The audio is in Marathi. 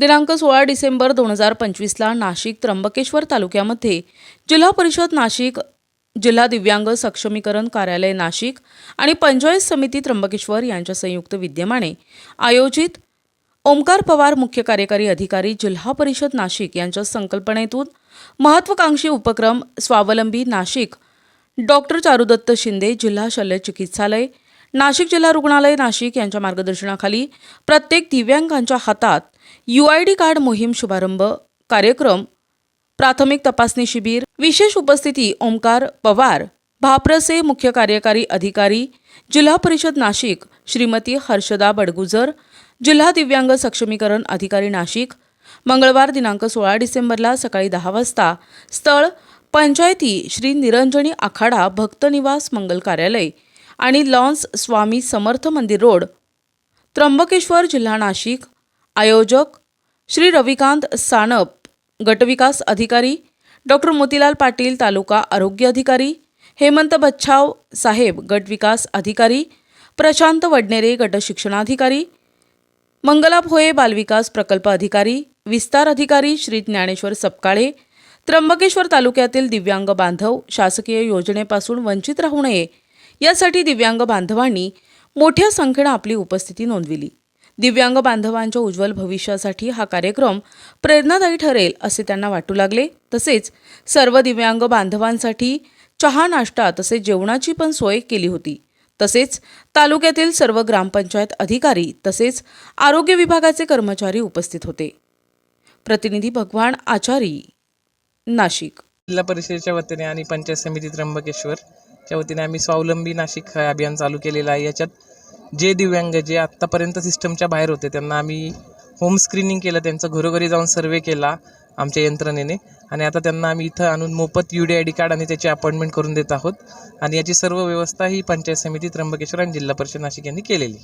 दिनांक सोळा डिसेंबर दोन हजार पंचवीसला नाशिक त्र्यंबकेश्वर तालुक्यामध्ये जिल्हा परिषद नाशिक जिल्हा दिव्यांग सक्षमीकरण कार्यालय नाशिक आणि पंचायत समिती त्र्यंबकेश्वर यांच्या संयुक्त विद्यमाने आयोजित ओमकार पवार मुख्य कार्यकारी अधिकारी जिल्हा परिषद नाशिक यांच्या संकल्पनेतून महत्वाकांक्षी उपक्रम स्वावलंबी नाशिक डॉक्टर चारुदत्त शिंदे जिल्हा शल्य चिकित्सालय नाशिक जिल्हा रुग्णालय नाशिक यांच्या मार्गदर्शनाखाली प्रत्येक दिव्यांगांच्या हातात यू आय डी कार्ड मोहीम शुभारंभ कार्यक्रम प्राथमिक तपासणी शिबिर विशेष उपस्थिती ओमकार पवार भाप्रसे मुख्य कार्यकारी अधिकारी जिल्हा परिषद नाशिक श्रीमती हर्षदा बडगुजर जिल्हा दिव्यांग सक्षमीकरण अधिकारी नाशिक मंगळवार दिनांक सोळा डिसेंबरला सकाळी दहा वाजता स्थळ पंचायती श्री निरंजनी आखाडा भक्तनिवास मंगल कार्यालय आणि लॉन्स स्वामी समर्थ मंदिर रोड त्र्यंबकेश्वर जिल्हा नाशिक आयोजक श्री रविकांत सानप गटविकास अधिकारी डॉक्टर मोतीलाल पाटील तालुका आरोग्य अधिकारी हेमंत बच्छाव साहेब गटविकास अधिकारी प्रशांत वडनेरे गटशिक्षणाधिकारी मंगला भोये बालविकास प्रकल्प अधिकारी विस्तार अधिकारी श्री ज्ञानेश्वर सपकाळे त्र्यंबकेश्वर तालुक्यातील दिव्यांग बांधव शासकीय योजनेपासून वंचित राहू नये यासाठी दिव्यांग बांधवांनी मोठ्या संख्येनं आपली उपस्थिती नोंदविली. दिव्यांग बांधवांच्या उज्ज्वल भविष्यासाठी हा कार्यक्रम प्रेरणादायी ठरेल असे त्यांना वाटू लागले. तसेच सर्व दिव्यांग बांधवांसाठी चहा नाश्ता तसेच जेवणाची पण सोय केली होती. तसेच तालुक्यातील सर्व ग्रामपंचायत अधिकारी तसेच आरोग्य विभागाचे कर्मचारी उपस्थित होते. प्रतिनिधी भगवान आचारी नाशिक. जिल्हा परिषदेच्या वतीने आणि पंचायत समिती त्र्यंबकेश्वरच्या वतीने आम्ही स्वावलंबी नाशिक अभियान चालू केलेलं आहे. याच्यात जे दिव्यांग जे आत्तापर्यंत सिस्टमच्या बाहेर होते त्यांना आम्ही होम स्क्रीनिंग केलं त्यांचं घरोघरी जाऊन सर्वे केला आमच्या यंत्रणेने. आणि आता त्यांना आम्ही इथं आणून मोफत U D I D card आणि त्याची अपॉइंटमेंट करून देत आहोत. आणि याची सर्व व्यवस्था ही पंचायत समिती त्र्यंबकेश्वर आणि जिल्हा परिषद नाशिक यांनी केलेली.